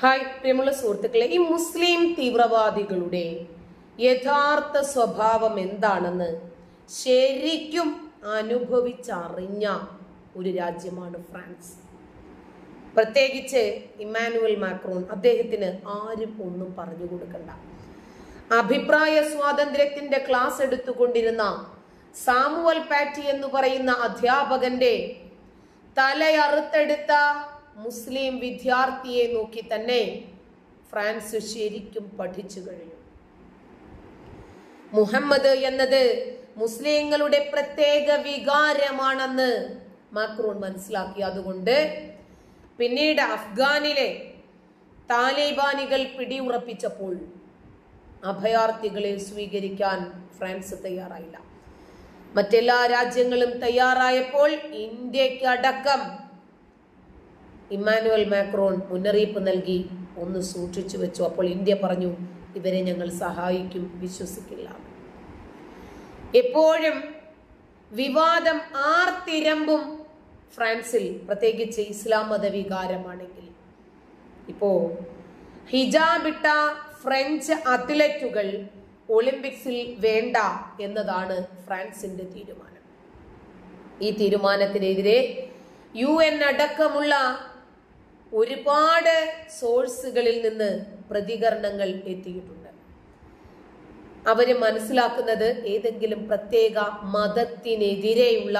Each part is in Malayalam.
ഹായ് പ്രിയമുള്ള സുഹൃത്തുക്കളെ ഈ മുസ്ലിം തീവ്രവാദികളുടെ യഥാർത്ഥ സ്വഭാവം എന്താണെന്ന് ശരിക്കും അനുഭവിച്ചറിഞ്ഞ ഒരു രാജ്യമാണ് ഫ്രാൻസ്. പ്രത്യേകിച്ച് ഇമ്മാനുവൽ മാക്രോൺ അദ്ദേഹത്തിന് ആരും ഒന്നും പറഞ്ഞു കൊടുക്കണ്ട. അഭിപ്രായ സ്വാതന്ത്ര്യത്തിന്റെ ക്ലാസ് എടുത്തുകൊണ്ടിരുന്ന സാമുവൽ പാറ്റി എന്ന് പറയുന്ന അധ്യാപകന്റെ തലയറുത്തെടുത്ത മുസ്ലിം വിദ്യാർത്ഥിയെ നോക്കി തന്നെ ഫ്രാൻസ് ശരിക്കും പഠിച്ചു കഴിഞ്ഞു. മുഹമ്മദ് എന്നത് മുസ്ലിങ്ങളുടെ പ്രത്യേക വികാരമാണെന്ന് മാക്രോൺ മനസ്സിലാക്കി. അതുകൊണ്ട് പിന്നീട് അഫ്ഗാനിലെ താലിബാനികൾ പിടിയുറപ്പിച്ചപ്പോൾ അഭയാർത്ഥികളെ സ്വീകരിക്കാൻ ഫ്രാൻസ് തയ്യാറായില്ല. മറ്റെല്ലാ രാജ്യങ്ങളും തയ്യാറായപ്പോൾ ഇന്ത്യക്കടക്കം ഇമ്മാനുവൽ മാക്രോൺ മുന്നറിയിപ്പ് നൽകി ഒന്ന് സൂക്ഷിച്ചു വെച്ചു. അപ്പോൾ ഇന്ത്യ പറഞ്ഞു ഇവരെ ഞങ്ങൾ സഹായിക്കും. വിശ്വസിക്കില്ല. എപ്പോഴും വിവാദം ആർത്തിരമ്പും ഫ്രാൻസിൽ. പ്രത്യേകിച്ച് ഇസ്ലാം മതവികാരമാണെങ്കിൽ. ഇപ്പോ ഹിജാബിട്ട ഫ്രഞ്ച് അത്ലറ്റുകൾ ഒളിമ്പിക്സിൽ വേണ്ട എന്നതാണ് ഫ്രാൻസിന്റെ തീരുമാനം. ഈ തീരുമാനത്തിനെതിരെ യു എൻ അടക്കമുള്ള ഒരുപാട് സോഴ്സുകളിൽ നിന്ന് പ്രതികരണങ്ങൾ എത്തിയിട്ടുണ്ട്. അവർ മനസ്സിലാക്കുന്നത് ഏതെങ്കിലും പ്രത്യേക മതത്തിനെതിരെയുള്ള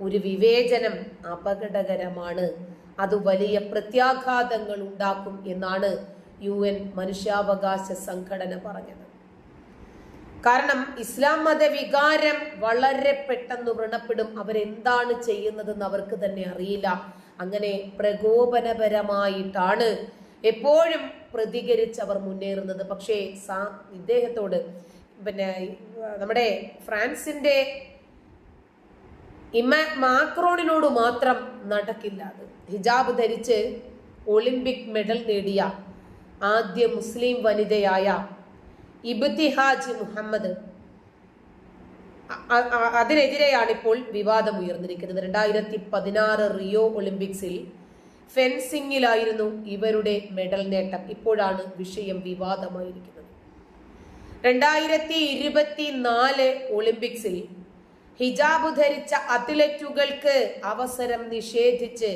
ഒരു വിവേചനം അപകടകരമാണ്. അത് വലിയ പ്രത്യാഘാതങ്ങൾ ഉണ്ടാക്കും എന്നാണ് യു എൻ മനുഷ്യാവകാശ സംഘടന പറഞ്ഞത്. കാരണം ഇസ്ലാം മത വികാരം വളരെ പെട്ടെന്ന് വ്രണപ്പെടും. അവരെന്താണ് ചെയ്യുന്നതെന്ന് അവർക്ക് തന്നെ അറിയില്ല. അങ്ങനെ പ്രകോപനപരമായിട്ടാണ് എപ്പോഴും പ്രതികരിച്ച് അവർ മുന്നേറുന്നത്. പക്ഷേ സാ ഇദ്ദേഹത്തോട് പിന്നെ നമ്മുടെ ഫ്രാൻസിന്റെ ഇമ്മ മാക്രോണിനോട് മാത്രം നടക്കില്ല അത്. ഹിജാബ് ധരിച്ച് ഒളിമ്പിക് മെഡൽ നേടിയ ആദ്യ മുസ്ലിം വനിതയായ ഇബ്തിഹാജ് മുഹമ്മദ് അതിനെതിരെയാണ് ഇപ്പോൾ വിവാദം ഉയർന്നിരിക്കുന്നത് രണ്ടായിരത്തി പതിനാറ് റിയോ ഒളിമ്പിക്സിൽ ഫെൻസിംഗിലായിരുന്നു ഇവരുടെ മെഡൽ നേട്ടം. ഇപ്പോഴാണ് വിഷയം വിവാദമായിരിക്കുന്നത്. രണ്ടായിരത്തി ഇരുപത്തി നാല് ഒളിമ്പിക്സിൽ ഹിജാബ് ധരിച്ച അത്ലറ്റുകൾക്ക് അവസരം നിഷേധിച്ച്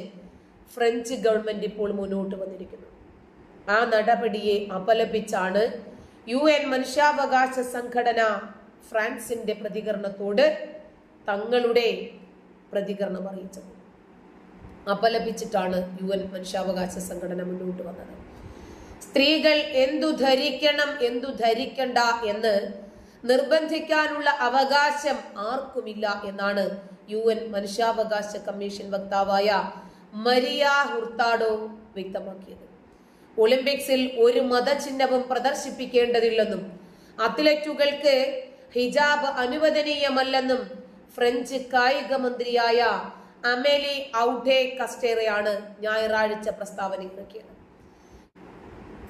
ഫ്രഞ്ച് ഗവൺമെന്റ് ഇപ്പോൾ മുന്നോട്ട് വന്നിരിക്കുന്നു. ആ നടപടിയെ അപലപിച്ചാണ് യു എൻ മനുഷ്യാവകാശ സംഘടന ഫ്രാൻസിന്റെ പ്രതികരണത്തോട് തങ്ങളുടെ പ്രതികരണം അറിയിച്ചത്. അപലപിച്ചിട്ടാണ് യു എൻ മനുഷ്യാവകാശ സംഘടന മുന്നോട്ട് വന്നത്. സ്ത്രീകൾ എന്തു ധരിക്കണം എന്തു ധരിക്കണ്ട എന്ന് നിർബന്ധിക്കാനുള്ള അവകാശം ആർക്കുമില്ല എന്നാണ് യു എൻ മനുഷ്യാവകാശ കമ്മീഷൻ വക്താവായ മരിയ ഹുർത്താഡോ വ്യക്തമാക്കിയത്. ഒളിമ്പിക്സിൽ ഒരു മതചിഹ്നവും പ്രദർശിപ്പിക്കേണ്ടതില്ലെന്നും അത്ലറ്റുകൾക്ക് ഹിജാബ് അനുവദനീയമല്ലെന്നും ഫ്രഞ്ച് കായിക മന്ത്രിയായ അമേലി ഔഡേ കസ്റ്റേറയാണ് ഞായറാഴ്ച പ്രസ്താവന ഇറക്കിയത്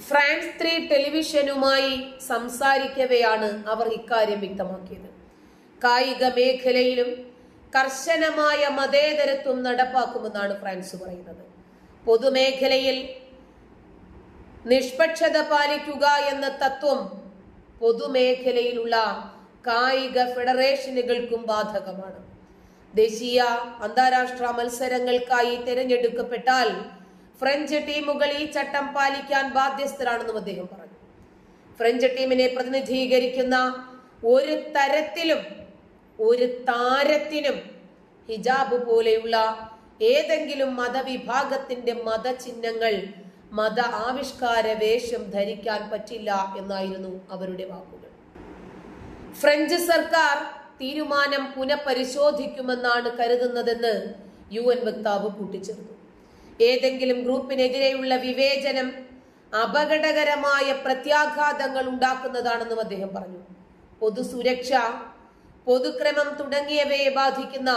ഫ്രാൻസ് ത്രീ ടെലിവിഷനുമായി സംസാരിക്കവെയാണ് അവർ ഇക്കാര്യം വ്യക്തമാക്കിയത്. കായിക മേഖലയിലും കർശനമായ മതേതരത്വം നടപ്പാക്കുമെന്നാണ് ഫ്രാൻസ് പറയുന്നത്. പൊതുമേഖലയിൽ നിഷ്പക്ഷത പാലിക്കുക എന്ന തത്വം പൊതുമേഖലയിലുള്ള കായിക ഫെഡറേഷനുകൾക്കും ബാധകമാണ്. ദേശീയ അന്താരാഷ്ട്ര മത്സരങ്ങൾക്കായി തിരഞ്ഞെടുക്കപ്പെട്ടാൽ ഫ്രഞ്ച് ടീമുകൾ ഈ ചട്ടം പാലിക്കാൻ ബാധ്യസ്ഥരാണെന്നും അദ്ദേഹം പറഞ്ഞു. ഫ്രഞ്ച് ടീമിനെ പ്രതിനിധീകരിക്കുന്ന ഒരു തരത്തിലും ഒരു താരത്തിനും ഹിജാബ് പോലെയുള്ള ഏതെങ്കിലും മതവിഭാഗത്തിന്റെ മതചിഹ്നങ്ങൾ മത ആവിഷ്കാര വേഷം ധരിക്കാൻ പറ്റില്ല എന്നായിരുന്നു അവരുടെ വാക്കുകൾ. ഫ്രഞ്ച് സർക്കാർ തീരുമാനം പുനഃപരിശോധിക്കുമെന്നാണ് കരുതുന്നതെന്ന് യു എൻ വക്താവ് കൂട്ടിച്ചേർത്തു. ഏതെങ്കിലും ഗ്രൂപ്പിനെതിരെയുള്ള വിവേചനം അപകടകരമായ പ്രത്യാഘാതങ്ങൾ ഉണ്ടാക്കുന്നതാണെന്നും അദ്ദേഹം പറഞ്ഞു. പൊതുസുരക്ഷ പൊതുക്രമം തുടങ്ങിയവയെ ബാധിക്കുന്ന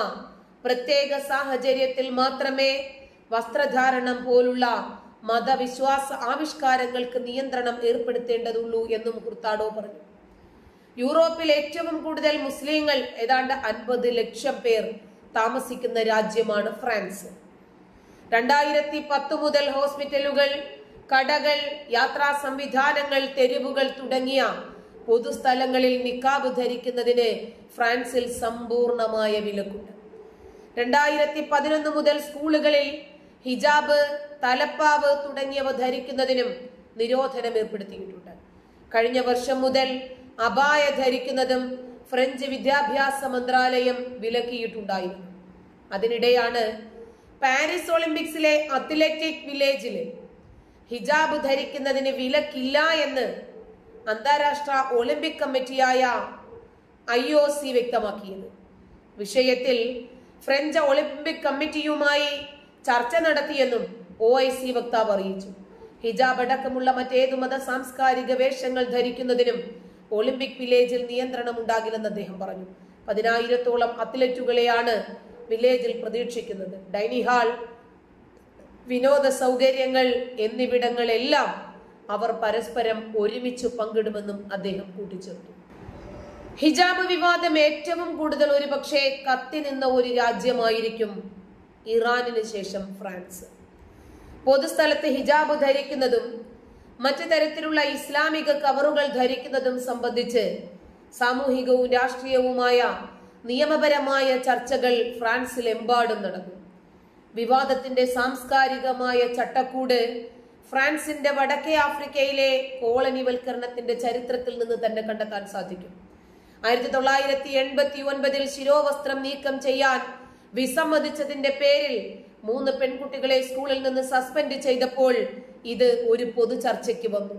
പ്രത്യേക സാഹചര്യത്തിൽ മാത്രമേ വസ്ത്രധാരണം പോലുള്ള മതവിശ്വാസ ആവിഷ്കാരങ്ങൾക്ക് നിയന്ത്രണം ഏർപ്പെടുത്തേണ്ടതുള്ളൂ എന്നും ഹുർത്താഡോ പറഞ്ഞു. യൂറോപ്പിൽ ഏറ്റവും കൂടുതൽ മുസ്ലിങ്ങൾ ഏതാണ്ട് അൻപത് ലക്ഷം പേർ താമസിക്കുന്ന രാജ്യമാണ് ഫ്രാൻസ്. രണ്ടായിരത്തി പത്ത് മുതൽ ഹോസ്പിറ്റലുകൾ കടകൾ യാത്രാ സംവിധാനങ്ങൾ തെരുവുകൾ തുടങ്ങിയ പൊതുസ്ഥലങ്ങളിൽ നിക്കാബ് ധരിക്കുന്നതിന് ഫ്രാൻസിൽ സമ്പൂർണമായ വിലക്കുണ്ട്. രണ്ടായിരത്തി പതിനൊന്ന് മുതൽ സ്കൂളുകളിൽ ഹിജാബ് തലപ്പാവ് തുടങ്ങിയവ ധരിക്കുന്നതിനും നിരോധനം ഏർപ്പെടുത്തിയിട്ടുണ്ട്. കഴിഞ്ഞ വർഷം മുതൽ അപായ ധരിക്കുന്നതും ഫ്രഞ്ച് വിദ്യാഭ്യാസ മന്ത്രാലയം വിലക്കിയിട്ടുണ്ടായിരുന്നു. അതിനിടെയാണ് പാരീസ് ഒളിമ്പിക്സിലെ അത്ലറ്റിക് വില്ലേജിൽ ഹിജാബ് ധരിക്കുന്നതിന് വിലക്കില്ല എന്ന് അന്താരാഷ്ട്ര ഒളിമ്പിക് കമ്മിറ്റിയായ ഐ ഒ സി വ്യക്തമാക്കിയത്. വിഷയത്തിൽ ഫ്രഞ്ച് ഒളിമ്പിക് കമ്മിറ്റിയുമായി ചർച്ച നടത്തിയെന്നും ഒ ഐ സി വക്താവ് അറിയിച്ചു. ഹിജാബ് അടക്കമുള്ള മറ്റേതു മത സാംസ്കാരിക വേഷങ്ങൾ ധരിക്കുന്നതിനും ഒളിമ്പിക് വില്ലേജിൽ നിയന്ത്രണം ഉണ്ടാകില്ലെന്ന് അദ്ദേഹം പറഞ്ഞു. പതിനായിരത്തോളം അത്ലറ്റുകളെയാണ് വില്ലേജിൽ പ്രതീക്ഷിക്കുന്നത്. ഡൈനിങ് ഹാൾ വിനോദ സൗകര്യങ്ങൾ എന്നിവിടങ്ങളെല്ലാം അവർ പരസ്പരം ഒരുമിച്ച് പങ്കിടുമെന്നും അദ്ദേഹം കൂട്ടിച്ചേർത്തു. ഹിജാബ് വിവാദം ഏറ്റവും കൂടുതൽ ഒരുപക്ഷെ കത്തി നിന്ന ഒരു രാജ്യമായിരിക്കും ഇറാനിന് ശേഷം ഫ്രാൻസ്. പൊതുസ്ഥലത്ത് ഹിജാബ് ധരിക്കുന്നതും മറ്റു തരത്തിലുള്ള ഇസ്ലാമിക കവറുകൾ ധരിക്കുന്നതും സംബന്ധിച്ച് സാമൂഹികവും രാഷ്ട്രീയവുമായ നിയമപരമായ ചർച്ചകൾ ഫ്രാൻസിലെമ്പാടും നടന്നു. വിവാദത്തിന്റെ സാംസ്കാരികമായ ചട്ടക്കൂട് ഫ്രാൻസിന്റെ വടക്കേ ആഫ്രിക്കയിലെ കോളനിവൽക്കരണത്തിന്റെ ചരിത്രത്തിൽ നിന്ന് തന്നെ കണ്ടെത്താൻ സാധിക്കും. ആയിരത്തി തൊള്ളായിരത്തി എൺപത്തി ഒൻപതിൽ ശിരോവസ്ത്രം നീക്കം ചെയ്യാൻ വിസമ്മതിച്ചതിന്റെ പേരിൽ മൂന്ന് പെൺകുട്ടികളെ സ്കൂളിൽ നിന്ന് സസ്പെൻഡ് ചെയ്തപ്പോൾ ഇത് ഒരു പൊതു ചർച്ചയ്ക്ക് വന്നു.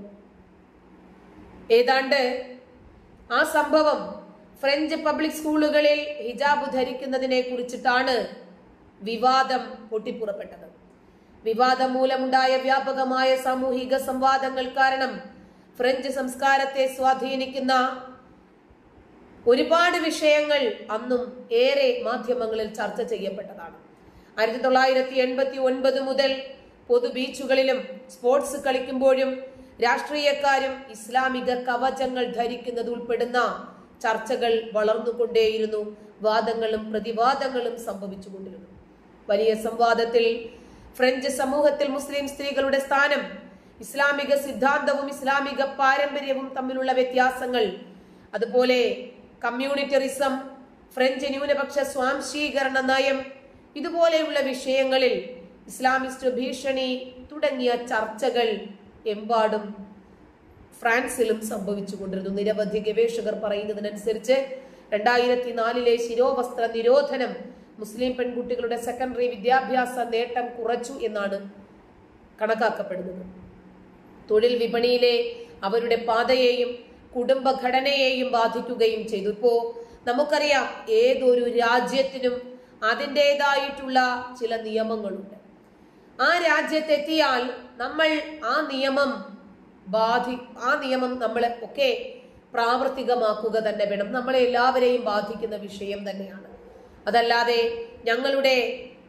ഏതാണ്ട് ആ സംഭവം ഫ്രഞ്ച് പബ്ലിക് സ്കൂളുകളിൽ ഹിജാബ് ധരിക്കുന്നതിനെ കുറിച്ചിട്ടാണ് വിവാദം പൊട്ടിപ്പുറപ്പെട്ടത്. വിവാദം മൂലമുണ്ടായ വ്യാപകമായ സാമൂഹിക സംവാദങ്ങൾ കാരണം ഫ്രഞ്ച് സംസ്കാരത്തെ സ്വാധീനിക്കുന്ന ഒരുപാട് വിഷയങ്ങൾ അന്നും ഏറെ മാധ്യമങ്ങളിൽ ചർച്ച ചെയ്യപ്പെട്ടതാണ്. ആയിരത്തി തൊള്ളായിരത്തി എൺപത്തി ഒൻപത് മുതൽ പൊതു ബീച്ചുകളിലും സ്പോർട്സ് കളിക്കുമ്പോഴും രാഷ്ട്രീയക്കാരും ഇസ്ലാമിക കവചങ്ങൾ ധരിക്കുന്നത് ഉൾപ്പെടുന്ന ചർച്ചകൾ വളർന്നുകൊണ്ടേയിരുന്നു. വാദങ്ങളും പ്രതിവാദങ്ങളും സംഭവിച്ചുകൊണ്ടിരുന്നു വലിയ സംവാദത്തിൽ ഫ്രഞ്ച് സമൂഹത്തിൽ മുസ്ലിം സ്ത്രീകളുടെ സ്ഥാനം ഇസ്ലാമിക സിദ്ധാന്തവും ഇസ്ലാമിക പാരമ്പര്യവും തമ്മിലുള്ള വ്യത്യാസങ്ങൾ അതുപോലെ കമ്മ്യൂണിറ്ററിസം ഫ്രഞ്ച് ന്യൂനപക്ഷ സ്വാംശീകരണ നയം ഇതുപോലെയുള്ള വിഷയങ്ങളിൽ ഇസ്ലാമിസ്റ്റ് ഭീഷണി തുടങ്ങിയ ചർച്ചകൾ എമ്പാടും ഫ്രാൻസിലും സംഭവിച്ചുകൊണ്ടിരുന്നു. നിരവധി ഗവേഷകർ പറയുന്നതിനനുസരിച്ച് രണ്ടായിരത്തി നാലിലെ ശിരോവസ്ത്ര നിരോധനം മുസ്ലിം പെൺകുട്ടികളുടെ സെക്കൻഡറി വിദ്യാഭ്യാസ നേട്ടം കുറച്ചു എന്നാണ് കണക്കാക്കപ്പെടുന്നത്. തൊഴിൽ വിപണിയിലെ അവരുടെ പാതയെയും കുടുംബഘടനയെയും ബാധിക്കുകയും ചെയ്തു. ഇപ്പോ നമുക്കറിയാം ഏതൊരു രാജ്യത്തിനും അതിന്റെതായിട്ടുള്ള ചില നിയമങ്ങളുണ്ട്. ആ രാജ്യത്തെത്തിയാൽ നമ്മൾ ആ നിയമം ബാധി ആ നിയമം നമ്മൾ ഒക്കെ പ്രാവർത്തികമാക്കുക തന്നെ വേണം. നമ്മളെ എല്ലാവരെയും ബാധിക്കുന്ന വിഷയം തന്നെയാണ്. അതല്ലാതെ ഞങ്ങളുടെ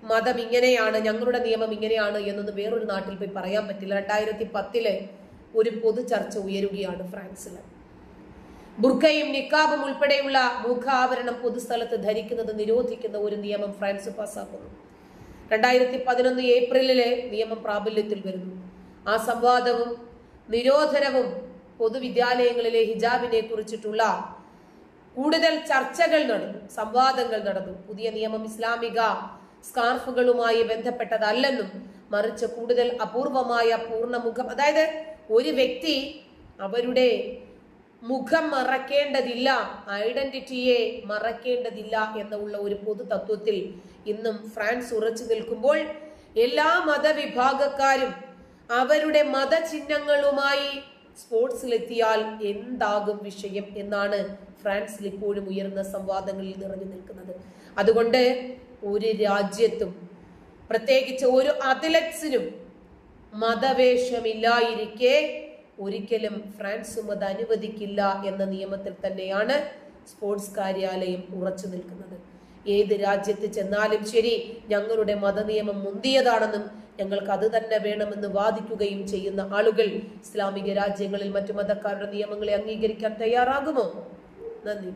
മതം ഇങ്ങനെയാണ് ഞങ്ങളുടെ നിയമം ഇങ്ങനെയാണ് എന്നത് വേറൊരു നാട്ടിൽ പോയി പറയാൻ പറ്റില്ല. രണ്ടായിരത്തി പത്തിൽ ഒരു പൊതു ചർച്ച ഉയരുകയാണ് ഫ്രാൻസിൽ ബുർഖയും നിക്കാബും ഉൾപ്പെടെയുള്ള മുഖാവരണം പൊതുസ്ഥലത്ത് ധരിക്കുന്നത് നിരോധിക്കുന്ന ഒരു നിയമം ഫ്രാൻസ് പാസ്സാക്കുന്നു രണ്ടായിരത്തി പതിനൊന്ന് ഏപ്രിലിലെ നിയമം പ്രാബല്യത്തിൽ വരുന്നു. ആ സംവാദവും നിരോധനവും പൊതുവിദ്യാലയങ്ങളിലെ ഹിജാബിനെ കുറിച്ചിട്ടുള്ള കൂടുതൽ ചർച്ചകൾ നടന്നു സംവാദങ്ങൾ നടന്നു. പുതിയ നിയമം ഇസ്ലാമിക സ്കാർഫുകളുമായി ബന്ധപ്പെട്ടതല്ലെന്നും മറിച്ച് കൂടുതൽ അപൂർവമായ പൂർണമുഖം അതായത് ഒരു വ്യക്തി അവരുടെ മുഖം മറക്കേണ്ടതില്ല. ഐഡന്റിറ്റിയെ മറക്കേണ്ടതില്ല എന്നുള്ള ഒരു പൊതു തത്വത്തിൽ ഇന്നും ഫ്രാൻസ് ഉറച്ചു നിൽക്കുമ്പോൾ എല്ലാ മതവിഭാഗക്കാരും അവരുടെ മതചിഹ്നങ്ങളുമായി സ്പോർട്സിലെത്തിയാൽ എന്താകും വിഷയം എന്നാണ് ഫ്രാൻസിൽ ഇപ്പോഴും ഉയർന്ന സംവാദങ്ങളിൽ നിറഞ്ഞു നിൽക്കുന്നത്. അതുകൊണ്ട് ഒരു രാജ്യത്തും പ്രത്യേകിച്ച് ഒരു അത്ലറ്റ്സിനും മതവേഷമില്ലായിരിക്കെ ഒരിക്കലും ഫ്രാൻസ് അത് അനുവദിക്കില്ല എന്ന നിയമത്തിൽ തന്നെയാണ് സ്പോർട്സ് കാര്യാലയം ഉറച്ചു നിൽക്കുന്നത്. ഏത് രാജ്യത്ത് ചെന്നാലും ശരി ഞങ്ങളുടെ മതനിയമം മുന്തിയതാണെന്നും ഞങ്ങൾക്ക് അത് തന്നെ വേണമെന്ന് വാദിക്കുകയും ചെയ്യുന്ന ആളുകൾ ഇസ്ലാമിക രാജ്യങ്ങളിൽ മറ്റു മതക്കാരുടെ നിയമങ്ങളെ അംഗീകരിക്കാൻ തയ്യാറാകുമോ? നന്ദി.